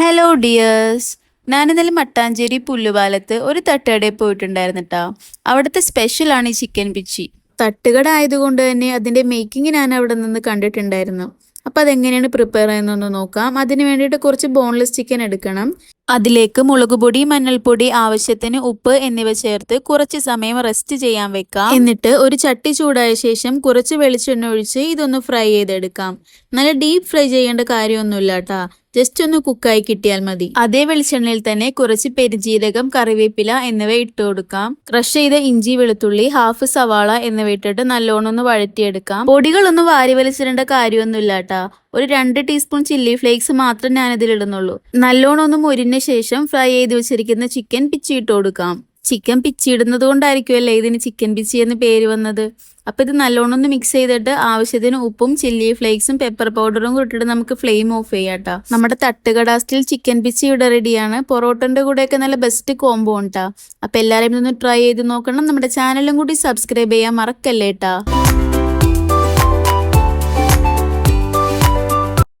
Hello dears ഞാനിന്നലെ മട്ടാഞ്ചേരി പുല്ലുപാലത്ത് ഒരു തട്ടുകടയിൽ പോയിട്ടുണ്ടായിരുന്നു കേട്ടോ അവിടുത്തെ ഈ ചിക്കൻ പിച്ചി തട്ടുകട ആയതുകൊണ്ട് തന്നെ അതിന്റെ മേക്കിംഗ് ഞാൻ അവിടെ നിന്ന് കണ്ടിട്ടുണ്ടായിരുന്നു. അപ്പോൾ അതെങ്ങനെയാണ് പ്രിപ്പയർ ചെയ്യുന്നതെന്ന് നോക്കാം. അതിന് വേണ്ടിയിട്ട് കുറച്ച് ബോൺലെസ് ചിക്കൻ എടുക്കണം. അതിലേക്ക് മുളകുപൊടി മഞ്ഞൾപ്പൊടി ആവശ്യത്തിന് ഉപ്പ് എന്നിവ ചേർത്ത് കുറച്ച് സമയം റെസ്റ്റ് ചെയ്യാൻ വെക്കാം. എന്നിട്ട് ഒരു ചട്ടി ചൂടായ ശേഷം കുറച്ച് വെളിച്ചെണ്ണ ഒഴിച്ച് ഇതൊന്ന് ഫ്രൈ ചെയ്തെടുക്കാം. നല്ല ഡീപ്പ് ഫ്രൈ ചെയ്യേണ്ട കാര്യമൊന്നുമില്ല ജസ്റ്റ് ഒന്ന് കുക്കായി കിട്ടിയാൽ മതി. അതേ വെളിച്ചെണ്ണയിൽ തന്നെ കുറച്ച് പെരുജീരകം കറിവേപ്പില എന്നിവ ഇട്ട് കൊടുക്കാം. ക്രഷ് ചെയ്ത ഇഞ്ചി വെളുത്തുള്ളി ഹാഫ് സവാള എന്നിവ ഇട്ടിട്ട് നല്ലോണം ഒന്ന് വഴറ്റിയെടുക്കാം. പൊടികളൊന്നും വാരി വലിച്ചിടേണ്ട കാര്യമൊന്നുമില്ല ഒരു രണ്ട് ടീസ്പൂൺ ചില്ലി ഫ്ലേക്സ് മാത്രം ഞാൻ ഇടുന്നുള്ളൂ നല്ലോണം ഒന്ന് മുരിഞ്ഞ ശേഷം ഫ്രൈ ചെയ്ത് വെച്ചിരിക്കുന്ന ചിക്കൻ പിച്ചിയിട്ട് കൊടുക്കാം. ചിക്കൻ പിച്ചിയിടുന്നത് കൊണ്ടായിരിക്കുമല്ലേ ഇതിന് ചിക്കൻ പിച്ചി എന്ന് പേര് വന്നത്? അപ്പൊ ഇത് നല്ലോണം ഒന്ന് മിക്സ് ചെയ്തിട്ട് ആവശ്യത്തിന് ഉപ്പും ചില്ലി ഫ്ലേക്സും പെപ്പർ പൗഡറും കൂടി ഇട്ടിട്ട് നമുക്ക് ഫ്ലെയിം ഓഫ് ചെയ്യാട്ടോ നമ്മുടെ തട്ടുകട സ്റ്റിൽ ചിക്കൻ പിച്ചി ഇവിടെ റെഡിയാണ് പൊറോട്ടന്റെ കൂടെയൊക്കെ നല്ല ബെസ്റ്റ് കോംബോ ഉണ്ടാ അപ്പൊ എല്ലാവരും ഒന്ന് ട്രൈ ചെയ്ത് നോക്കണം. നമ്മുടെ ചാനലും കൂടി സബ്സ്ക്രൈബ് ചെയ്യാൻ മറക്കല്ലേ ട്ടാ.